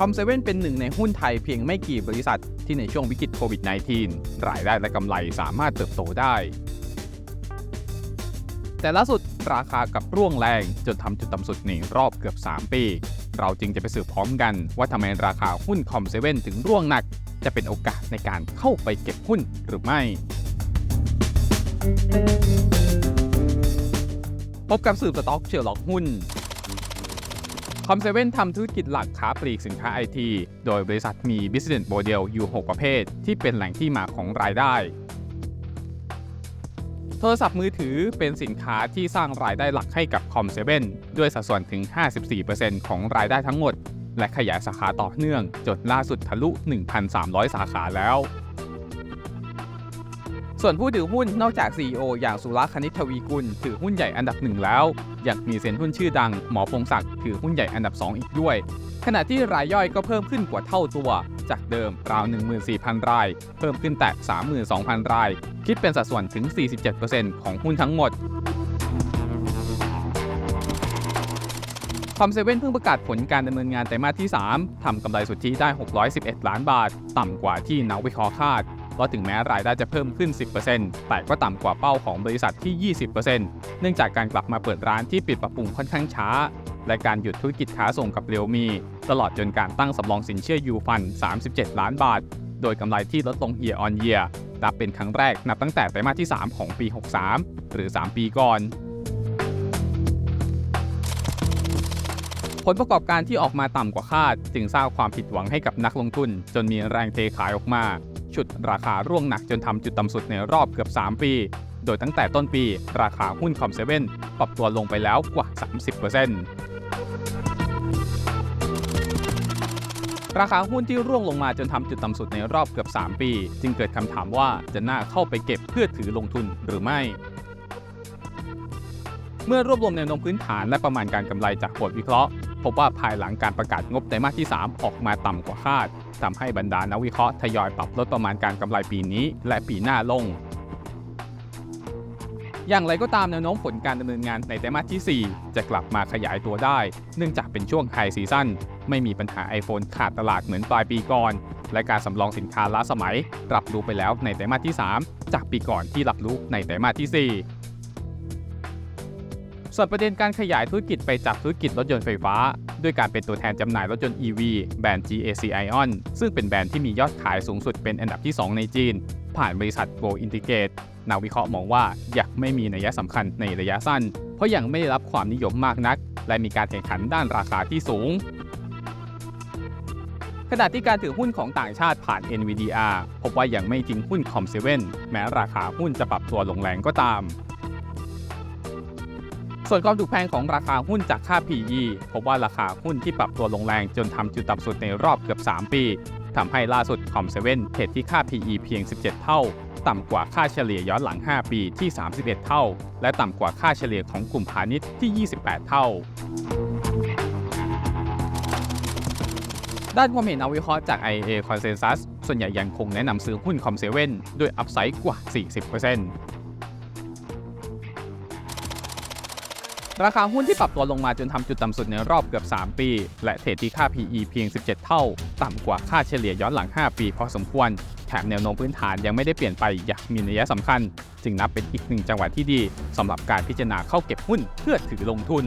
คอมเซเว่นเป็นหนึ่งในหุ้นไทยเพียงไม่กี่บริษัท ที่ในช่วงวิกฤตโควิด -19 รายได้และกำไรสามารถเติบโตได้ แต่ล่าสุดราคากับร่วงแรงจนทำจุดต่ำสุดในรอบเกือบ 3 ปี เราจึงจะไปสืบพร้อมกันว่าทำไมราคาหุ้นคอมเซเว่นถึงร่วงหนัก จะเป็นโอกาสในการเข้าไปเก็บหุ้นหรือไม่พบกับสืบสต็อกเชียร์ล็อกหุ้น คอมเซเว่นทำธุรกิจหลักค้าปลีกสินค้าไอที โดยบริษัทมี Business Model อยู่ 6 ประเภท ที่เป็นแหล่งที่มาของรายได้ โทรศัพท์มือถือเป็นสินค้าที่สร้างรายได้หลักให้กับคอมเซเว่นด้วยสัดส่วนถึง 54%ของรายได้ทั้งหมด และขยายสาขาต่อเนื่องจนล่าสุดทะลุ 1,300 สาขาแล้ว ส่วนผู้ถือหุ้นนอกจาก CEO อย่างสุรคณิตทวีกุล ถือหุ้นใหญ่อันดับหนึ่งแล้ว ยังมีเซ็นหุ้นชื่อดังหมอพงศักดิ์ถือหุ้นใหญ่อันดับ 2 อีกด้วย ขณะที่รายย่อยก็เพิ่มขึ้นกว่าเท่าตัว จากเดิมราว 14,000 ราย เพิ่มขึ้นแต่ 32,000 ราย คิดเป็นสัดส่วนถึง 47%ของหุ้นทั้งหมดคอมเซเว่นเพิ่งประกาศผลการดำเนินงานไตรมาสที่ 3 ทำกำไรสุทธิได้ 611 ล้านบาท ต่ำกว่าที่นักวิเคราะห์คาด เพราะถึงแม้รายได้จะเพิ่มขึ้น 10%แต่ก็ต่ำกว่าเป้าของบริษัทที่ 20%เนื่องจากการกลับมาเปิดร้านที่ปิดปรับปรุงค่อนข้างช้า และการหยุดธุรกิจค้าส่งกับเรียวมี ตลอดจนการตั้งสำรองสินเชื่อยูฟัน 37 ล้านบาท โดยกำไรที่ลดลง year on year นับเป็นครั้งแรกนับตั้งแต่ไตรมาสที่ 3 ของปี 63 หรือ 3 ปีก่อนผลประกอบการที่ออกมาต่ำกว่าคาด จึงสร้างความผิดหวังให้กับนักลงทุน จนมีแรงเทขายออกมา ฉุดราคาร่วงหนักจนทำจุดต่ำสุดในรอบเกือบ 3 ปี โดยตั้งแต่ต้นปีราคาหุ้นคอมเซเว่นปรับตัวลงไปแล้วกว่า 30%ราคาหุ้นที่ร่วงลงมาจนทำจุดต่ำสุดในรอบเกือบ 3 ปี จึงเกิดคำถามว่าจะน่าเข้าไปเก็บเพื่อถือลงทุนหรือไม่ เมื่อรวบรวมแนวโน้มพื้นฐานและประมาณการกำไรจากบทวิเคราะห์ พบว่าภายหลังการประกาศงบไตรมาสที่ 3 ออกมาต่ำกว่าคาดทำให้บรรดานักวิเคราะห์ทยอยปรับลดประมาณการกำไรปีนี้ และปีหน้าลง อย่างไรก็ตามแนวโน้มผลการดำเนินงานในไตรมาสที่ 4 จะกลับมาขยายตัวได้ เนื่องจากเป็นช่วงไฮซีซั่นไม่มีปัญหา iPhone ขาดตลาดเหมือนปลายปีก่อน และการสำรองสินค้าล้าสมัย รับรู้ไปแล้วในไตรมาสที่ 3 จากปีก่อนที่รับรู้ในไตรมาสที่ 4 ส่วนประเด็นการขยายธุรกิจไปจับธุรกิจรถยนต์ไฟฟ้า ด้วยการเป็นตัวแทนจำหน่ายรถยนต์ EV แบรนด์ GAC Ion ซึ่งเป็นแบรนด์ที่มียอดขายสูงสุดเป็นอันดับที่ 2 ในจีน ผ่านบริษัท Go Integrate นักวิเคราะห์มองว่ายังไม่มีนัยสำคัญในระยะสั้น เพราะยังไม่ได้รับความนิยมมากนัก และมีการแข่งขันด้านราคาที่สูงขณะที่การถือหุ้นของต่างชาติผ่าน NVDR พบว่ายังไม่ทิ้งหุ้นคอมเซเว่นแม้ราคาหุ้นจะปรับตัวลงแรงก็ตาม ส่วนความถูกแพงของราคาหุ้นจากค่า PE พบว่าราคาหุ้นที่ปรับตัวลงแรงจนทำจุดต่ำสุดในรอบเกือบ 3 ปีทำให้ล่าสุดคอมเซเว่นเทรดที่ค่า PE เพียง 17 เท่า ต่ำกว่าค่าเฉลี่ยย้อนหลัง 5 ปีที่ 31 เท่า และต่ำกว่าค่าเฉลี่ยของกลุ่มพาณิชย์ที่ 28 เท่า ด้านความเห็นอวิเคราะห์จาก IA Consensus ส่วนใหญ่ยังคงแนะนำซื้อหุ้นคอมเซเว่นด้วยอัพไซด์กว่า 40% ราคาหุ้นที่ปรับตัวลงมาจนทำจุดต่ำสุดในรอบเกือบ 3 ปี และเทรดที่ค่า PE เพียง 17 เท่า ต่ำกว่าค่าเฉลี่ยย้อนหลัง 5 ปีพอสมควร แถมแนวโน้มพื้นฐานยังไม่ได้เปลี่ยนไปอย่างมีนัยสำคัญ จึงนับเป็นอีกหนึ่งจังหวะที่ดีสำหรับการพิจารณาเข้าเก็บหุ้นเพื่อถือลงทุน